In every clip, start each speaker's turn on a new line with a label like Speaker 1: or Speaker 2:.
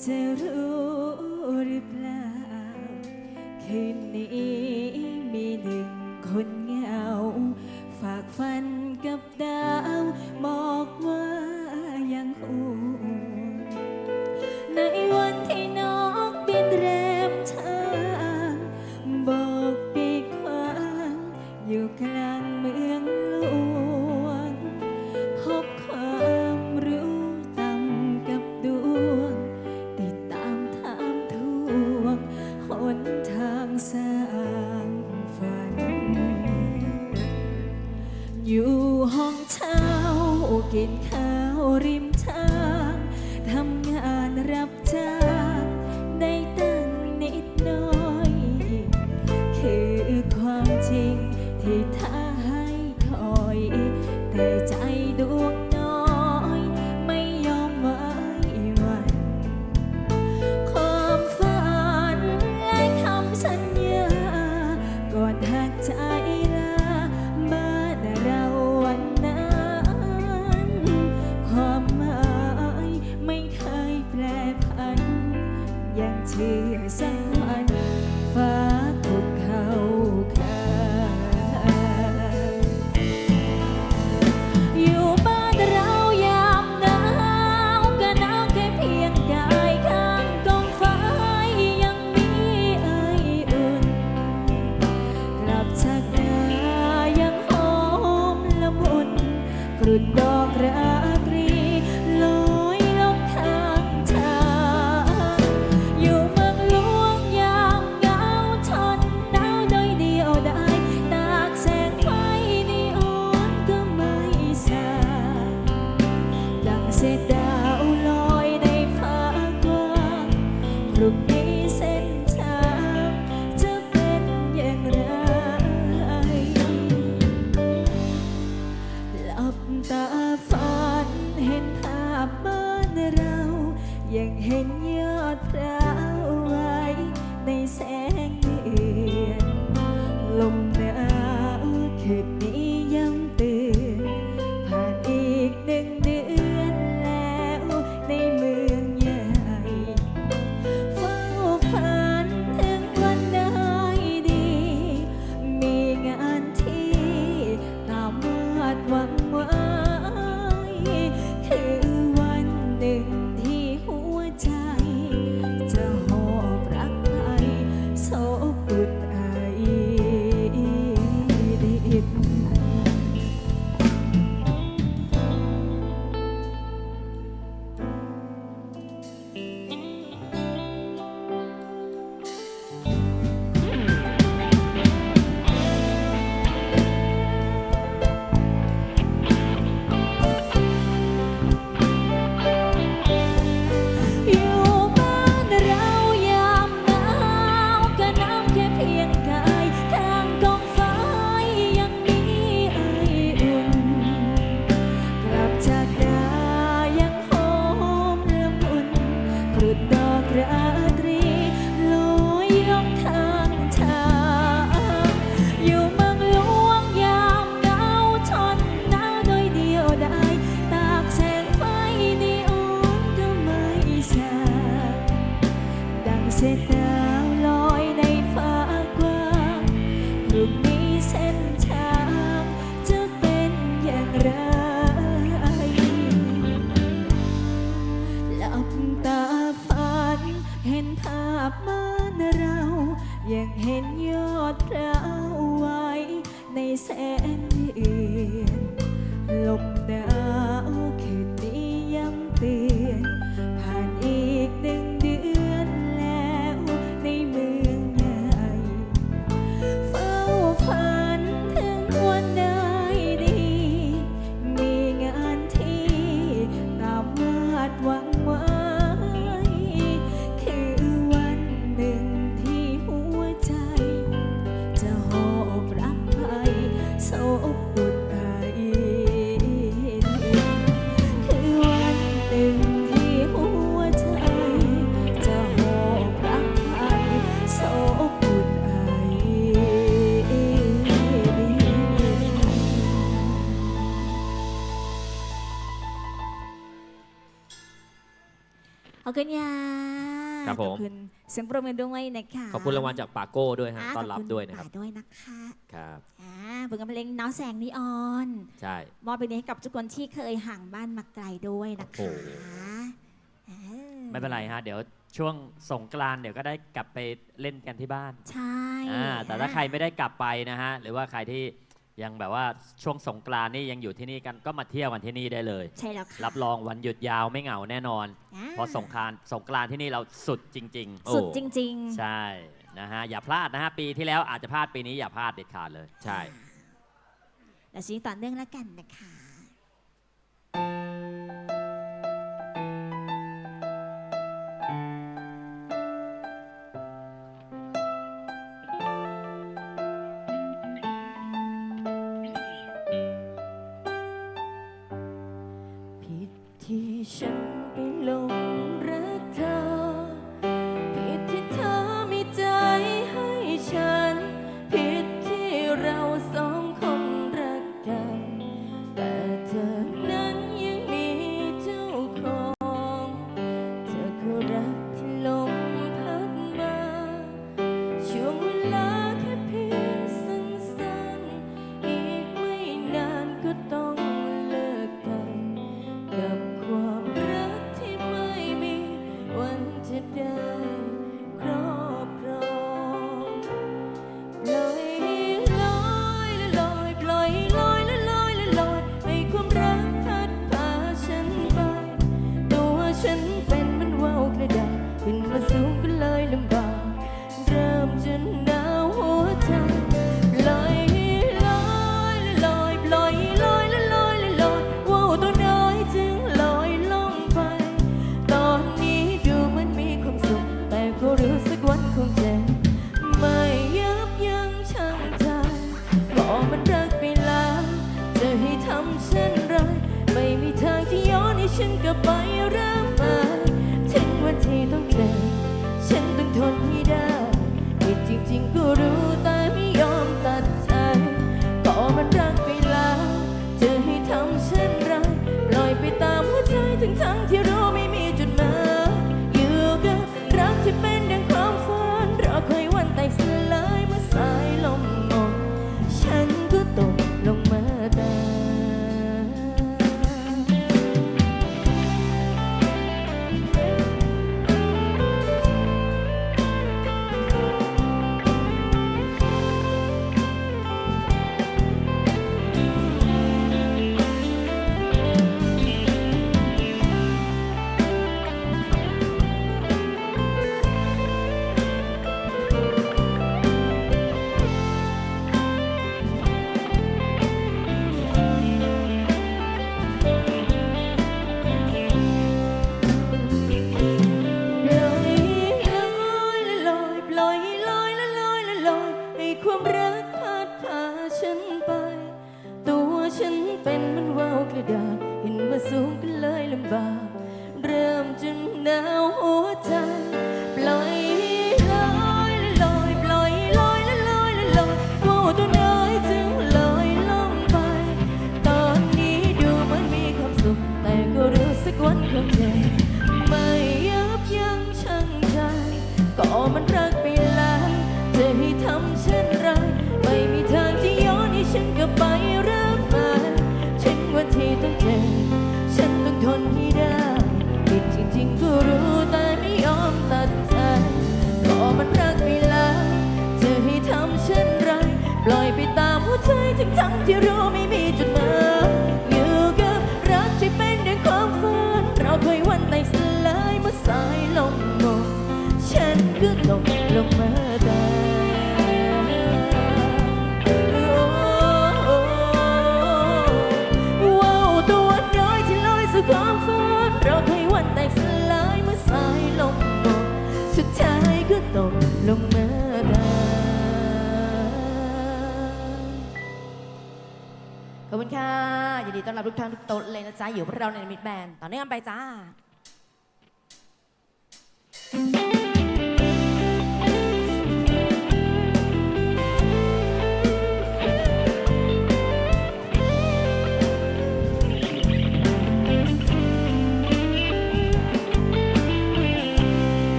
Speaker 1: 절우를 플라 그님이 믿는 건 吉他 ดุดดอกรัก เสียงปรบมือด้วยนะคะ
Speaker 2: ขอบคุณรา
Speaker 3: งวัลจากปาโก้ด้วยฮะต้อนรับด้วยนะครับ
Speaker 2: ด้วยนะคะ
Speaker 3: ครับ
Speaker 2: อ่าผลงานเพลงน้องแสงนิออน
Speaker 3: ใช่
Speaker 2: มอบเพนี้ให้กับทุกคนที่เคยห่างบ้านมาไกลด้วยนะคะ
Speaker 4: ไม่เป็นไรฮะเดี๋ยวช่วงสงกรานเดี๋ยวก็ได้กลับไปเล่นกันที่บ้าน
Speaker 2: ใช่
Speaker 4: แต่ถ้าใครไม่ได้กลับไปนะฮะหรือว่าใครที่ ยังแบบว่าช่วงสงกรานนี่ยังอยู่ที่นี่กันก็มาเที่ยววันที่นี่ได้เลย
Speaker 2: ใช่แล้วค่ะ
Speaker 4: รับรองวันหยุดยาวไม่เหงาแน่นอนเพราะสงกรานสงกรานที่นี่เราสุดจริง
Speaker 2: ๆ
Speaker 3: โอ้สุด
Speaker 2: จริง
Speaker 4: ๆ ใช่นะฮะอย่าพลาดนะฮะปีที่แล้วอาจจะพลาดปีนี้อย่าพลาดเด็ดขาดเลย
Speaker 3: ใช่
Speaker 2: เราชี้ต่อเนื่องแล้วกันนะคะ 你选 ฉันเป็นมันว่าวกระดาษเป็นมาสูง 구름 ทุกท่านทุกโต๊ะเลยนะจ๊ะอยู่พวกเราในมิดแบนต่อเนื่องไปจ้า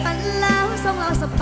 Speaker 5: ฉันแล้วส่งเราสบ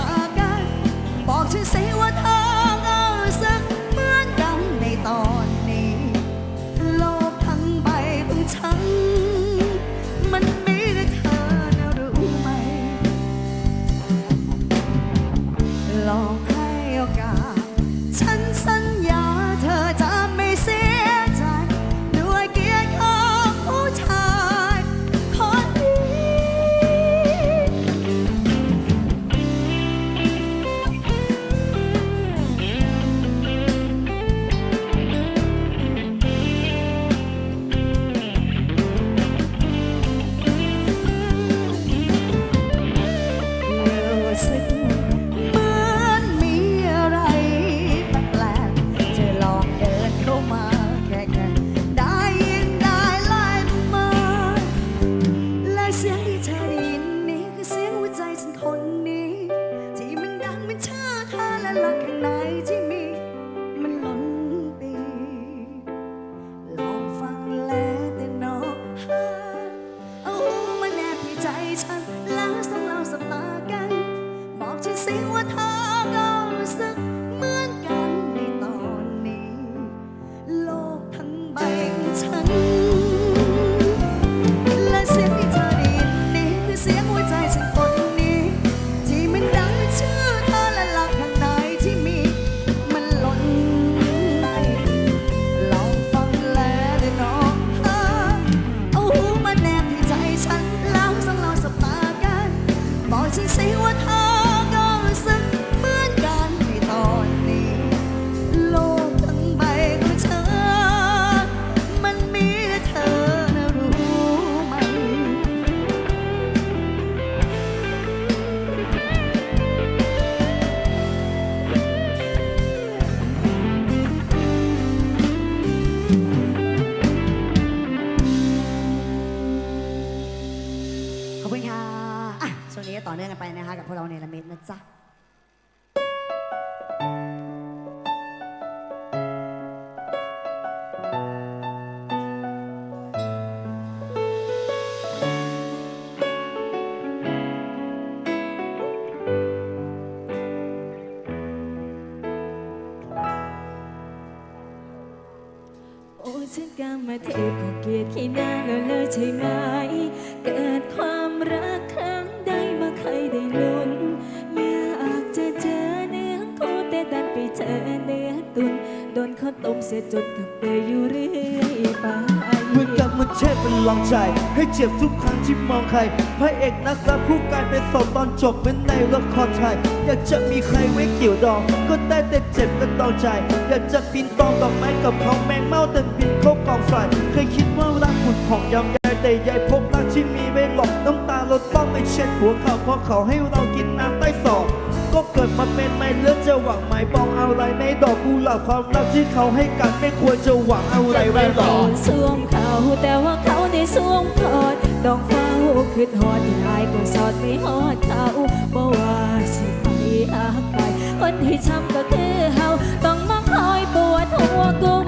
Speaker 5: กรรมาเทพ
Speaker 1: ขอเกียรติขี้หน้าแล้วเลยใช่ไหม เกิดความรักครั้งใดมาใครได้ลุ้น อยากจะเจอเนื้อคู่แต่ดันไปเจอเนื้อตุน โดนเขาต้มเสียจนกับเปอยู่เรื่อยไป
Speaker 6: เหมือนกับมันเทพเป็นลองใจ ให้เจ็บทุกครั้งที่มองใครพระเอกนักรักผู้กลายเป็นศพตอนจบเหมือนในละครไทยอยากจะมีใครไว้เกี่ยวดอง ก็ได้แต่เจ็บก็ต้องใจ อยากจะปีนตองดอกไม้กับเขาแมงเม่าแต่บินเข้ากองไฟเคยคิดว่ารักคุณของยำใหญ่แต่ใหญ่พบรักที่มีไว้หลอกน้ำตาเราต้องไม่เช็ดหัวเขาเพราะเขาให้เรากินน้ำใต้ศอก ก็เกิดมาเป็นไม่เลือกจะหวังหมายปองอะไรในดอกกุหลาบความรักที่เขาให้กันไม่ควรจะหวังอะไรไว้หรอก
Speaker 1: สวมเขาแต่ว่าเขาได้สวมกอดต้องเฝ้าหูคืดหอดที่อายก็สอดไม่หอดเขาบ่ว่าสิไปหักไปคนที่ช้ำก็คือเฮาต้องมาคอยปวดหัวกุม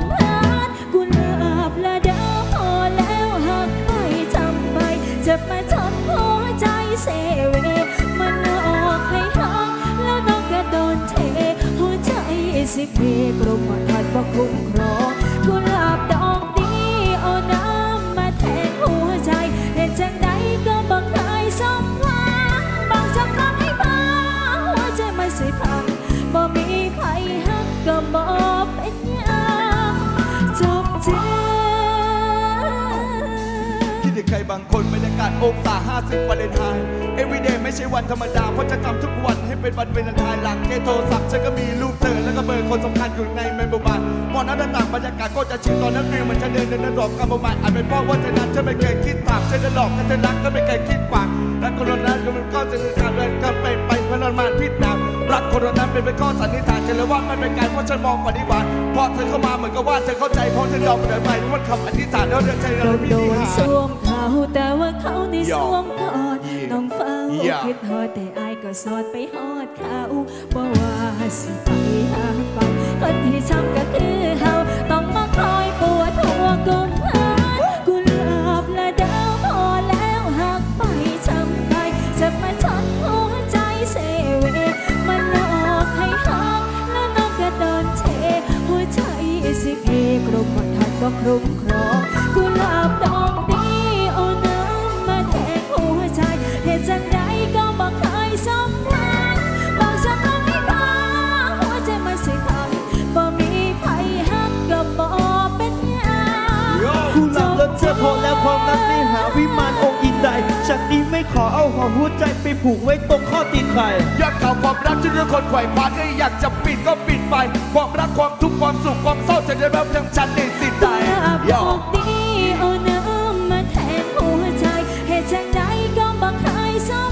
Speaker 1: สิเพกลมทัดว่าคุ้มคร ครบา
Speaker 7: กาศองศา50วาเลนไทน์ everyday ไม่ใช่วันธรรมดา เพราะจะทำทุกวันให้เป็นวันเวาเลนไทน์หลังเกโทรศัพท์ฉันก็มีรูปเธอ แล้วก็เบอร์คนสำคัญอยู่ในเมมโมบายมองหน้าต่างบรรยากาศก็จะชิลตอนนั้นฟิลมันจะเดินเดินเดินหลอกกันประมาณอาจเป็นเพราะว่าเธอนั้นฉันไม่เคยคิดถามฉันจะหลอกกันเธอรักก็ไม่เคยคิดกว่ารักคนนั้นก็มันก็จะคือการเดินกันไปไปเพราะนอนมาพิษนาม รักคนนั้นเป็นไปข้อสันนิษฐานฉันเลยว่ามันเป็นการเพราะฉันมองปฏิบัติพอเธอเข้ามาเหมือนกับว่าเธอเข้าใจเพราะเธอยอมเดินไปมันคำอธิษฐานแล้วเดินใจเรา
Speaker 1: เรา
Speaker 7: ไม่
Speaker 1: โด
Speaker 7: มี
Speaker 1: น
Speaker 7: หา
Speaker 1: สวมเขาแต่ว่าเขาในสวมกอด
Speaker 7: Yeah.
Speaker 1: น้องเฝ้า
Speaker 7: Yeah.
Speaker 1: คิดฮอดแต่อายก็สอดไปฮอดเขาบ่ว่าสิไปหาไปคนที่ช้ำก็คือเฮาต้องมาคอยปวดหัวกุม จากนี้ไม่
Speaker 6: ขอเอาหัวหัวใจไปผูกไว้ตรงข้อตีนใคร
Speaker 7: ยอดเขาความรักที่ทุกคนไขว่คว้าก็อยากจะปิดก็ปิดไป ความรักความทุกข์ความสุขความเศร้าจะได้รับทั้งฉันในสิ้นใจ
Speaker 1: บ
Speaker 7: ยอ
Speaker 1: อกดีเอาน้ำมาแทนหัวใจเหตุจังใดก็บ่เคยสม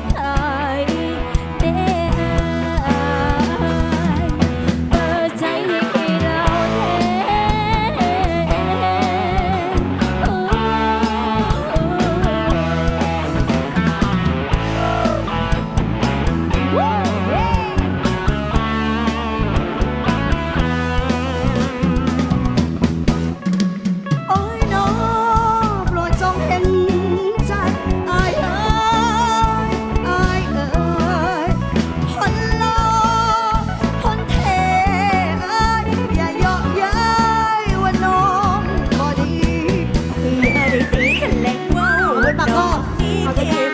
Speaker 1: เอาเ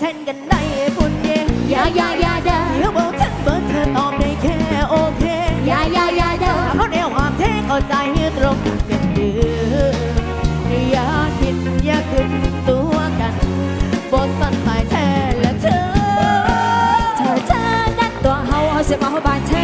Speaker 1: แท
Speaker 5: นกันในบุญ
Speaker 1: เย่ยายายาดา
Speaker 5: เดี๋
Speaker 1: ยวบอ
Speaker 5: กฉัน
Speaker 1: เบิร์เธอตอบ
Speaker 5: ได้แค่โอเคยายายาเด้า
Speaker 2: เพราะแน
Speaker 1: วความแท้เข้า
Speaker 2: ใจตรงกันเดืออย่าคิดอย่าขึ้นตัวกันบทสั้นไปแท้และเธอ
Speaker 5: เธอเธอนั้นตัวเฮาเอาเสียมาเฮาบา
Speaker 1: นแท้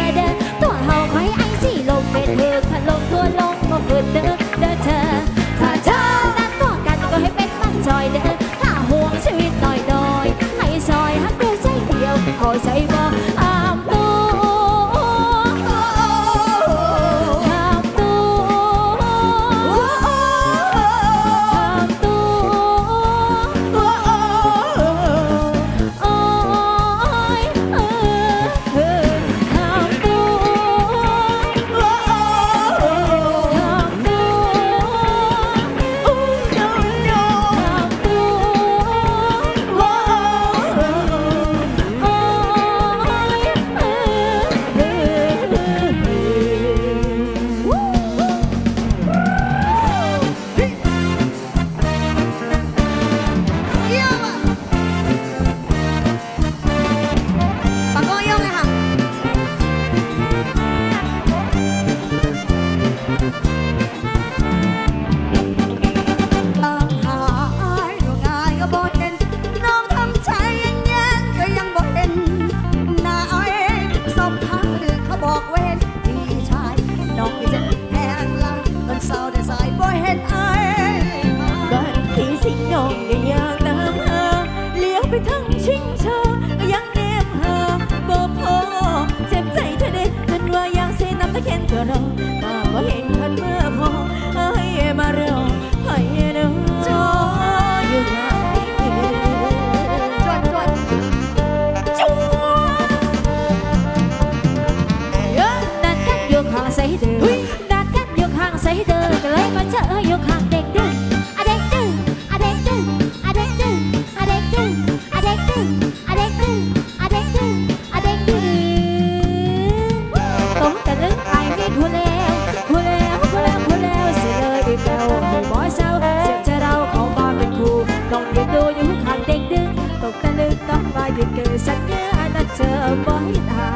Speaker 1: เกิ
Speaker 2: ดสั
Speaker 5: ญญาณเธอบ่ให้ตา